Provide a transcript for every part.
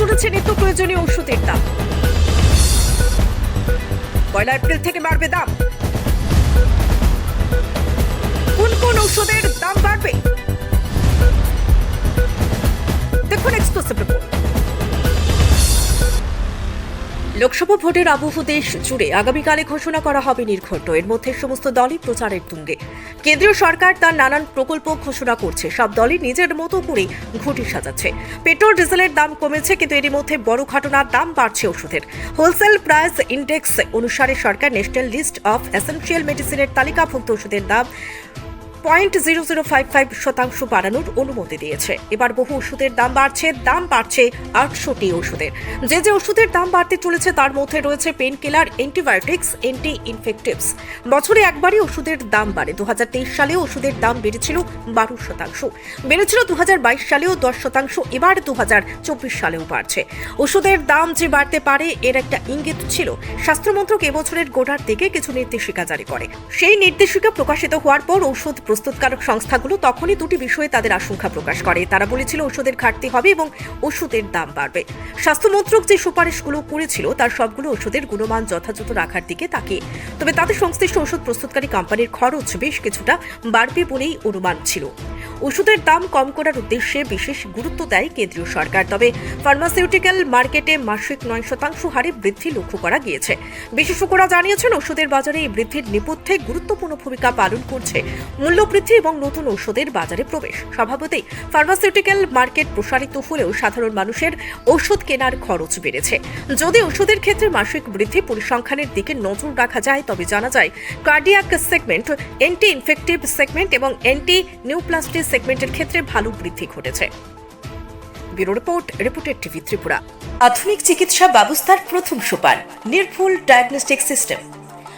চলেছে নিত্য প্রয়োজনীয় ওষুধের দাম। পয়লা এপ্রিল থেকে বাড়বে দাম। কোন কোন ওষুধের দাম বাড়বে? দেখুন এক্সক্লুসিভ লোকসভা ভোটের আবহ দেশ জুড়ে আগামীকালে ঘোষণা করা হবে নির্ঘণ্ট। এর মধ্যে সমস্ত দলই প্রচারের তুঙ্গে। কেন্দ্রীয় সরকার তার নানান প্রকল্প ঘোষণা করছে। সব দলই নিজের মতো করে ঘুটি সাজাচ্ছে। পেট্রোল, ডিজেলের দাম কমেছে, কিন্তু এরই মধ্যে বড় ঘটনার দাম বাড়ছে ওষুধের। হোলসেল প্রাইস ইন্ডেক্স অনুসারে সরকার ন্যাশনাল লিস্ট অফ এসেনশিয়াল মেডিসিনের তালিকাভুক্ত ওষুধের দাম point zero zero five five শতাংশ বাড়ানোর অনুমতি দিয়েছে। এবার বহু ওষুধের দাম বাড়ছে দাম বাড়ছে আটশোটি ওষুধের। যে যে ওষুধের দাম বাড়তে চলেছে, তার মধ্যে রয়েছে painkiller antibiotics anti infectives বছরে একবারই ওষুধের দাম বাড়ে। দু সালেও ওষুধের দাম বেড়েছিল বারো শতাংশ। বেড়েছিল দুহাজার বাইশ সালেও দশ শতাংশ, এবার দু হাজার চব্বিশ সালেও বাড়ছে। ওষুধের দাম যে বাড়তে পারে, এর একটা ইঙ্গিত ছিল। স্বাস্থ্যমন্ত্রক এবছরের গোড়ার দিকে কিছু নির্দেশিকা জারি করে। সেই নির্দেশিকা প্রকাশিত হওয়ার পর ওষুধ প্রস্তুতকারক সংস্থাগুলো তখনই দুটি বিষয়ে তাদের আশঙ্কা প্রকাশ করে। তারা বলেছিল ওষুধের ঘাটতি হবে এবং ওষুধের দাম বাড়বে। স্বাস্থ্যমন্ত্রক যে সুপারিশগুলো করেছিল, তার সবগুলো ওষুধের গুণমান যথাযথ রাখার দিকে তাকে তবে তাদের সংশ্লিষ্ট ওষুধ প্রস্তুতকারী কোম্পানির খরচ বেশ কিছুটা বাড়বে বলেই অনুমান ছিল। ওষুধের দাম কম করার উদ্দেশ্যে বিশেষ গুরুত্ব দেয় কেন্দ্রীয় সরকার। তবে ফার্মাসিউটিক্যাল মার্কেটে মাসিক নয় শতাংশ হারে বৃদ্ধি লক্ষ্য করা গিয়েছে। বিশেষজ্ঞরা জানিয়েছেন, ওষুধের বাজারে এই বৃদ্ধির নেপথ্যে গুরুত্বপূর্ণ ভূমিকা পালন করছে। মূল্যবৃদ্ধি এবং নতুন ওষুধের বাজারে প্রবেশ। স্বভাবতেই ফার্মাসিউটিক্যাল মার্কেট প্রসারিত হলেও সাধারণ মানুষের ওষুধ কেনার খরচ বেড়েছে। যদি ওষুধের ক্ষেত্রে মাসিক বৃদ্ধি পরিসংখ্যানের দিকে নজর রাখা যায়, তবে জানা যায় cardiac segment anti infective segment এবং অ্যান্টি নিউপ্লাস্টিক সেগমেন্টের ক্ষেত্রে ভালো বৃদ্ধি ঘটেছে। Bureau report reported TV Tripura. আধুনিক চিকিৎসা ব্যবস্থার প্রথম সোপান নির্ভুল ডায়াগনস্টিক সিস্টেম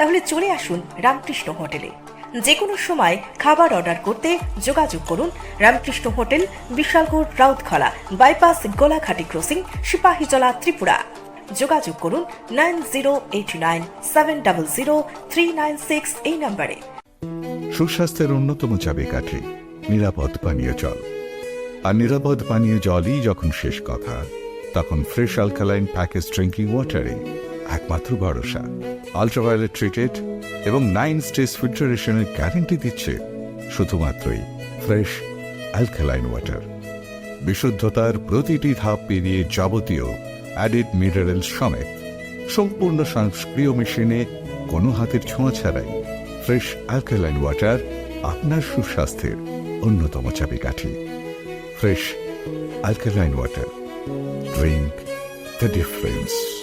তাহলে চলে আসুন রামকৃষ্ণ হোটেলে। যে কোনো সময় খাবার অর্ডার করতে যোগাযোগ করুন Ramakrishna hotel, Bishalgarh, Rautkhala, bypass, Golaghati crossing, Sepahijala, Tripura. যোগাযোগ করুন nine zero eight nine seven double zero three nine six এই নম্বরে। সুস্বাস্থ্যের অন্যতম চাবিকাঠি নিরাপদ পানীয় জল। আর নিরাপদ পানীয় জলই যখন শেষ কথা, তখন ফ্রেশ অ্যালকালাইন প্যাকেজ ড্রিঙ্কিং ওয়াটারে একমাত্র ভরসা। আলট্রাভায়োলেট ট্রিটেড এবং নাইন স্টেজ ফিল্টারেশনের গ্যারেন্টি দিচ্ছে শুধুমাত্রই ফ্রেশ অ্যালকালাইন ওয়াটার বিশুদ্ধতার প্রতিটি ধাপ পেরিয়ে যাবতীয় অ্যাডিড মিনারেল সমেত সম্পূর্ণ সংস্ক্রিয় মেশিনে কোনো হাতের ছোঁয়া ছাড়াই ফ্রেশ অ্যালকালাইন ওয়াটার আপনার সুস্বাস্থ্যের অন্যতম চাবিকাঠি। Fresh alkaline water drink the difference